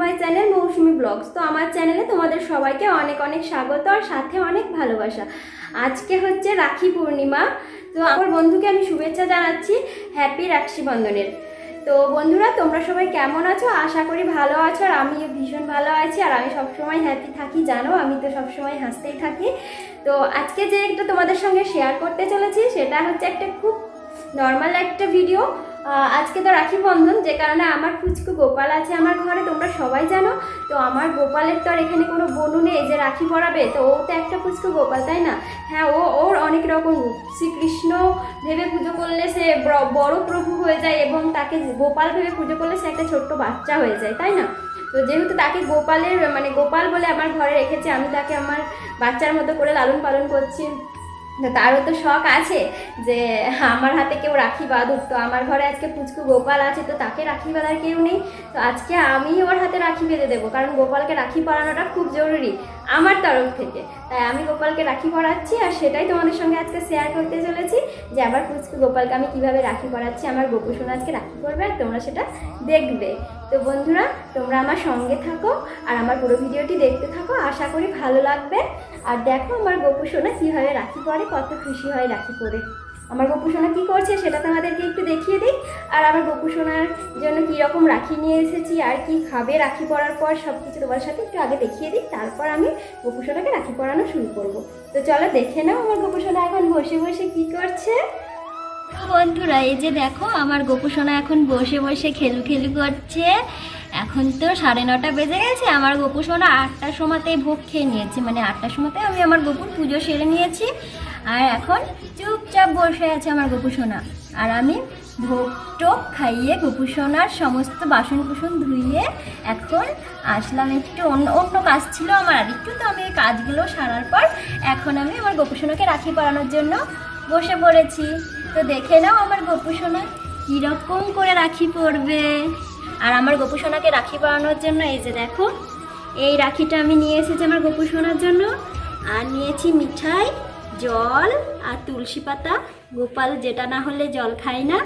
মাই channel Mousumi vlogs তো আমার চ্যানেলে তোমাদের সবাইকে অনেক অনেক স্বাগত আর সাথে অনেক ভালোবাসা। আজকে হচ্ছে রাখি পূর্ণিমা। তো আমার বন্ধুকে আমি শুভেচ্ছা জানাচ্ছি হ্যাপি রাখি বন্ধনের। তো বন্ধুরা, তোমরা সবাই কেমন আছো? আশা করি ভালো আছো আর আমিও ভীষণ ভালো আছি আর আমি সবসময় হ্যাপি থাকি, জানো? আমি তো সবসময় হাসতেই থাকি। তো আজকে যে একটা তোমাদের সঙ্গে শেয়ার করতে চলেছি, সেটা হচ্ছে একটা খুব নর্মাল একটা ভিডিও আজকে তো রাখি বন্ধন, যে কারণে আমার কুচকু গোপাল আছে আমার ঘরে, তোমরা সবাই জানো। তো আমার গোপালের তো আর এখানে কোনো বনু নেই, যে রাখি পরাবে, তো ও তো একটা কুচকু গোপাল, তাই না? হ্যাঁ ও, ওর অনেক রকম রূপ। শ্রীকৃষ্ণ ভেবে পুজো করলে সে বড় প্রভু হয়ে যায় এবং তাকে গোপাল ভেবে পুজো করলে সে একটা ছোট্ট বাচ্চা হয়ে যায়, তাই না? তো যেহেতু তাকে গোপালের মানে গোপাল বলে আমার ঘরে রেখেছে, আমি তাকে আমার বাচ্চার মতো করে লালন পালন করছি। তারও তো শখ আছে যে আমার হাতে কেউ রাখি বাঁধুক। তো আমার ঘরে আজকে পুচকু গোপাল আছে, তো তাকে রাখি বাঁধার কেউ নেই। তো আজকে আমি ওর হাতে রাখি বেঁধে দেবো, কারণ গোপালকে রাখি পরানোটা খুব জরুরি। আমার তরফ থেকে। তাই আমি গোপালকে রাখি পরাচ্ছি আর সেটাই তোমাদের সঙ্গে আজকে শেয়ার করতে চলেছি যে আবার পুচকু গোপালকে আমি কীভাবে রাখি পরাচ্ছি, আমার গোপুসোনা আজকে রাখি করবে আর তোমরা সেটা দেখবে। তো বন্ধুরা, তোমরা আমার সঙ্গে থাকো আর আমার পুরো ভিডিওটি দেখতে থাকো। আশা করি ভালো লাগবে। আর দেখো আমার গোপু সোনা কীভাবে রাখি পরে, কত খুশি হয় রাখি পরে। আমার গোপু সোনা কী করছে সেটা তোমাদেরকে একটু দেখিয়ে দিই আর আমার গোপু সোনার জন্য কী রকম রাখি নিয়ে এসেছি, আর কি খাবে রাখি পরার পর সব কিছু তোমার সাথে একটু আগে দেখিয়ে দিই তারপর আমি গোপু সোনাকে রাখি পরানো শুরু করব। তো চলো দেখে নাও আমার গোপু সোনা এখন বসে বসে কী করছে। বন্ধুরা, এই যে দেখো, আমার গোপু সোনা এখন বসে বসে খেলু খেলু করছে। এখন তো সাড়ে নটা বেজে গেছে, আমার গোপু সোনা আটটার সময়তেই ভোগ খেয়ে নিয়েছে। মানে আটটার সময়তে আমি আমার গোপুর পুজো সেরে নিয়েছি। আর এখন চুপচাপ বসে আছে আমার গোপু সোনা আর আমি ভোগ টোক খাইয়ে গোপু সোনার সমস্ত বাসন কুসন ধুইয়ে এখন আসলাম একটু অন্য অন্য কাজ ছিল আমার আর একটু, তো আমি এই কাজগুলো সারার পর এখন আমি আমার গোপু সোনাকে রাখি পরানোর জন্য বসে পড়েছি। তো দেখে নাও আমার গোপু সোনা কীরকম করে রাখি পরবে। আর আমার গোপু সোনাকে রাখি পরানোর জন্য এই যে দেখো, এই রাখিটা আমি নিয়ে এসেছি আমার গোপু সোনার জন্য। আর নিয়েছি মিঠাই জল আর তুলসী পাতা। গোপাল যেটা না হলে জল খায় না।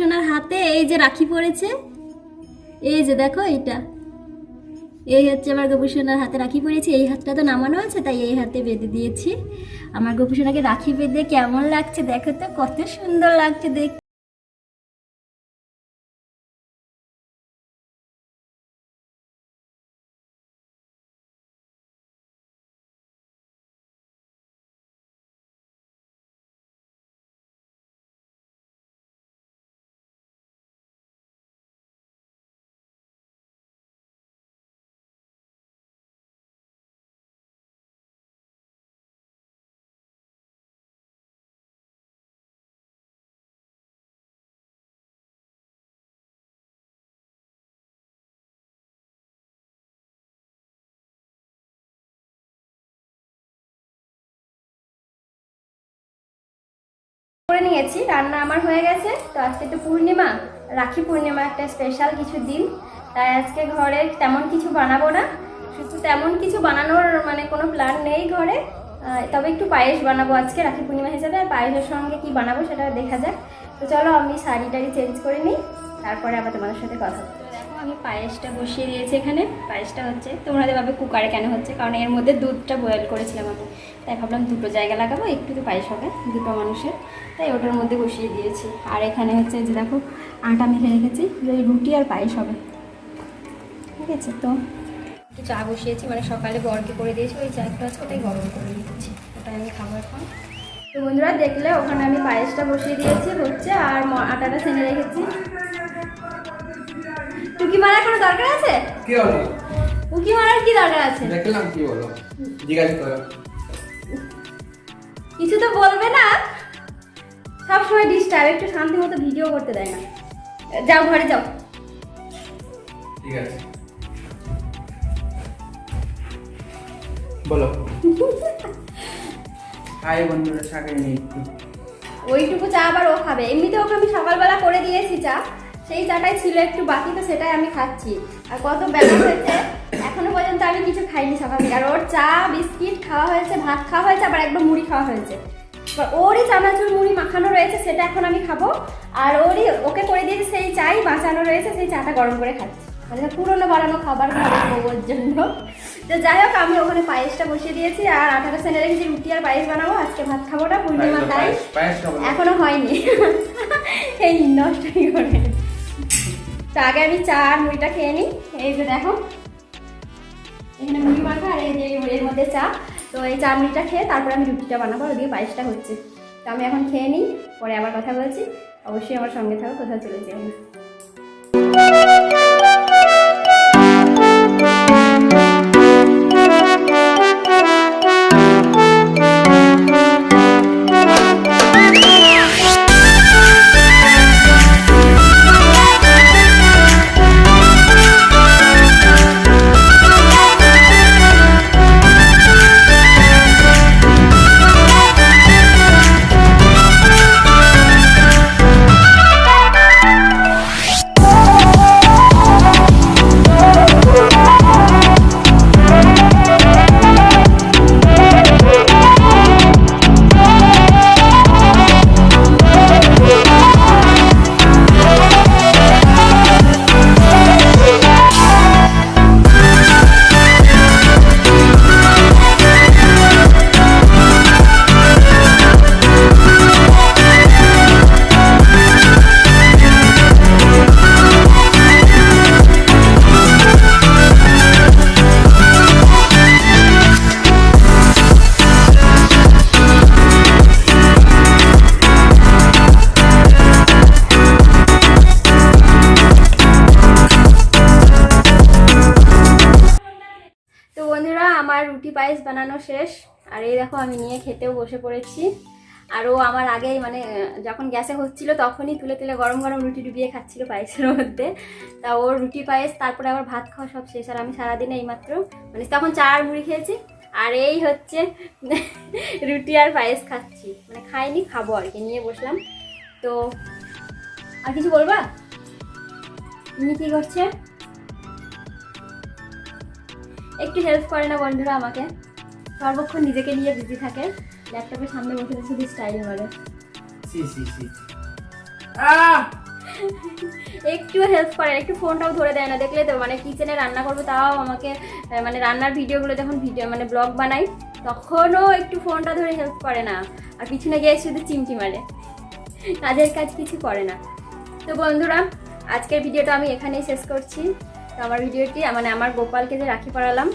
সোনার হাতে এই যে রাখি পড়েছে, এই যে দেখো এইটা। এই হচ্ছে আমার গোপুসোনার হাতে রাখি পরেছে এই হাতটা তো নামানো আছে, তাই এই হাতে বেঁধে দিয়েছি। আমার গোপুসোনাকে রাখি বেঁধে কেমন লাগছে দেখো তো, কত সুন্দর লাগছে দেখ নিয়েছি, রান্না আমার হয়ে গেছে। তো আজকে তো পূর্ণিমা, রাখি পূর্ণিমা একটা স্পেশাল কিছু দিন। তাই আজকে ঘরে তেমন কিছু বানাবো না। শুধু তেমন কিছু বানানোর মানে কোনো প্ল্যান নেই ঘরে। তবে একটু পায়েস বানাবো আজকে, রাখি পূর্ণিমা হিসাবে। আর পায়েসের সঙ্গে কি বানাবো সেটা দেখা যাক। তো চলো আমি শাড়ি টাড়ি চেঞ্জ করে নিই। তারপরে আবার তোমাদের সাথে কথা। দেখো, আমি পায়েসটা বসিয়ে দিয়েছি এখানে। পায়েসটা হচ্ছে, তোমরা ভাবে কুকারে কেন হচ্ছে? কারণ এর মধ্যে দুধটা বয়েল করেছিলাম আমি। তাই ভাবলাম দুটো জায়গা লাগাবো, একটু তো পায়েস হবে, দুটো মানুষের। তাই ওটার মধ্যে বসিয়ে দিয়েছি। আর এখানে হচ্ছে যে দেখো, আটা মেখে রেখেছি রুটি আর পায়েস হবে। ঠিক আছে, তো একটু চা বসিয়েছি মানে সকালে বরকে করে দিয়েছি, ওই চা একটু আছে, ওটাই গরম করে দিয়েছি ওটাই আমি খাব এখন। তো বন্ধুরা, দেখলে ওখানে আমি পায়েসটা বসিয়ে দিয়েছি, হচ্ছে, আর আটাটা ছেনে রেখেছি। মারার কোনো দরকার আছে? কি হলো উকি মারার কি দরকার আছে? দেখলাম কি বলো। জিজ্ঞাসা করো। কিছু তো বলবে না। সব সময় ডিস্টার্ব একটু শান্তি মতো ভিডিও করতে দেয় না। যাও ঘরে যাও। ঠিক আছে। বলো। হাই বন্ধুরা সাথে নেই ওইটুকু চা আবার ও খাবে। এমনিতে ওকে আমি সকালবেলা করে দিয়েছি চা। সেই চাটাই ছিল একটু বাকি তো সেটাই আমি খাচ্ছি। আর কত বেলা হয়েছে এখনও পর্যন্ত আমি কিছু খাইনি সকাল থেকে আর ওর চা বিস্কিট খাওয়া হয়েছে ভাত খাওয়া হয়েছে আবার একদম মুড়ি খাওয়া হয়েছে। এবার ওরই চানাচুর মুড়ি মাখানো রয়েছে সেটা এখন আমি খাব। আর ওরই ওকে করে দিয়েছি সেই চাই বাঁচানো রয়েছে সেই চাটা গরম করে খাচ্ছি। মানে পুরোনো বানানো খাবার খাব বউর জন্য। তো যাই হোক আমি ওখানে পায়েসটা বসিয়ে দিয়েছি আর আঠারো সেনে রেখেছি রুটি আর পায়েস বানাবো। আজকে ভাত খাব না পূর্ণিমা তাই। এখনও হয়নি। এই নষ্টই করে তো আগে আমি চা আর মুড়িটা খেয়ে নিই। এই যে দেখো, এখানে মুড়ি মাখা আর এই যে এর মধ্যে চা। তো এই চা মুড়িটা খেয়ে তারপরে আমি রুটিটা বানাবো, আর ওদিকে পায়েসটা হচ্ছে। তো আমি এখন খেয়ে নিই, পরে আবার কথা বলছি। অবশ্যই আমার সঙ্গে থাকো, কোথাও চলে যাই শেষ। আর এই দেখো, আমি নিয়ে খেতেও বসে পড়েছি। আর ও আমার আগেই মানে যখন গ্যাসে হচ্ছিল তখনই তুলে তুলে গরম গরম রুটি ডুবিয়ে খাচ্ছিল পায়েসের মধ্যে। তা ওর রুটি, পায়েস, তারপরে আবার ভাত খাওয়া সব শেষ। আর আমি সারাদিনে এইমাত্র মানে তখন চা আর মুড়ি খেয়েছি। আর এই হচ্ছে রুটি আর পায়েস খাচ্ছি। মানে খাইনি, খাব আর কি, নিয়ে বসলাম। তো আর কিছু বলবা? তুমি কি করছে? একটু হেল্প করে না বন্ধুরা আমাকে। সর্বক্ষণ নিজেকে নিয়ে বিজি থাকে ল্যাপটপের সামনে বসে শুধু স্টাইল করে সি সি সি। আহ! একটু হেল্প করে একটু ফোনটাও ধরে দেয় না দেখলে তো মানে কিচেনে রান্না করব তাও আমাকে মানে রান্নার ভিডিওগুলো যখন ভিডিও মানে ব্লগ বানাই তখনও একটু ফোনটা ধরে হেল্প করে না। আর পিছনে গিয়ে শুধু চিমটি মারে। কাজের কাজ কিছু করে না। তো বন্ধুরা আজকের ভিডিওটা আমি এখানেই শেষ করছি। তো আমার ভিডিওটি মানে আমার গোপালকে যে রাখি পড়ালাম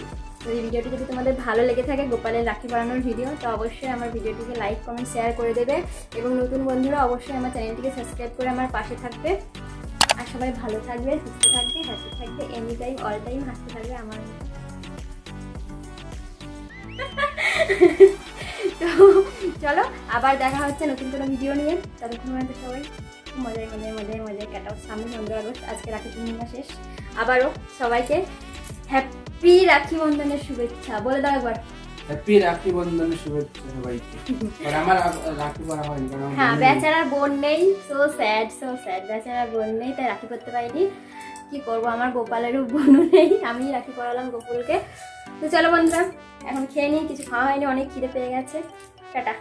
এই ভিডিওটি যদি তোমাদের ভালো লেগে থাকে গোপালের রাখি পড়ানোর ভিডিও, তো অবশ্যই আমার ভিডিওটিকে লাইক কমেন্ট শেয়ার করে দেবে। এবং নতুন বন্ধুরা অবশ্যই আমার চ্যানেলটিকে সাবস্ক্রাইব করে আমার পাশে থাকবে। আর সবাই ভালো থাকবে, সুস্থ থাকবে হ্যাপি থাকবে এনি টাইম অল টাইম হাসতে থাকবে আমার। তো চলো, আবার দেখা হচ্ছে নতুন কোনো ভিডিও নিয়ে। ততক্ষণ পর্যন্ত সবাই মজায় মজায় মজায় মজায় কাটাও। সামনে পনেরো আগস্ট, আজকে রাখি পূর্ণিমা শেষ। আবারও সবাইকে হ্যাপি রাখি বন্ধনের শুভেচ্ছা। বলে দাও একবার। হ্যাপি রাখি বন্ধনের শুভেচ্ছা সবাইকে। আর আমার রাখি পরা হয়নি কারণ হ্যাঁ। বেচারার বোন নেই। সো স্যাড সো স্যাড বেচারার বোন নেই তাই রাখি করতে পারিনি। কি করব? আমার গোপালেরও বোনও নেই। আমি রাখি পরালাম গোকুলকে তো চলো বন্ধুরা এখন খেয়ে নিই। কিছু খাওয়া হয়নি অনেক খিদে পেয়ে গেছে। টাটা।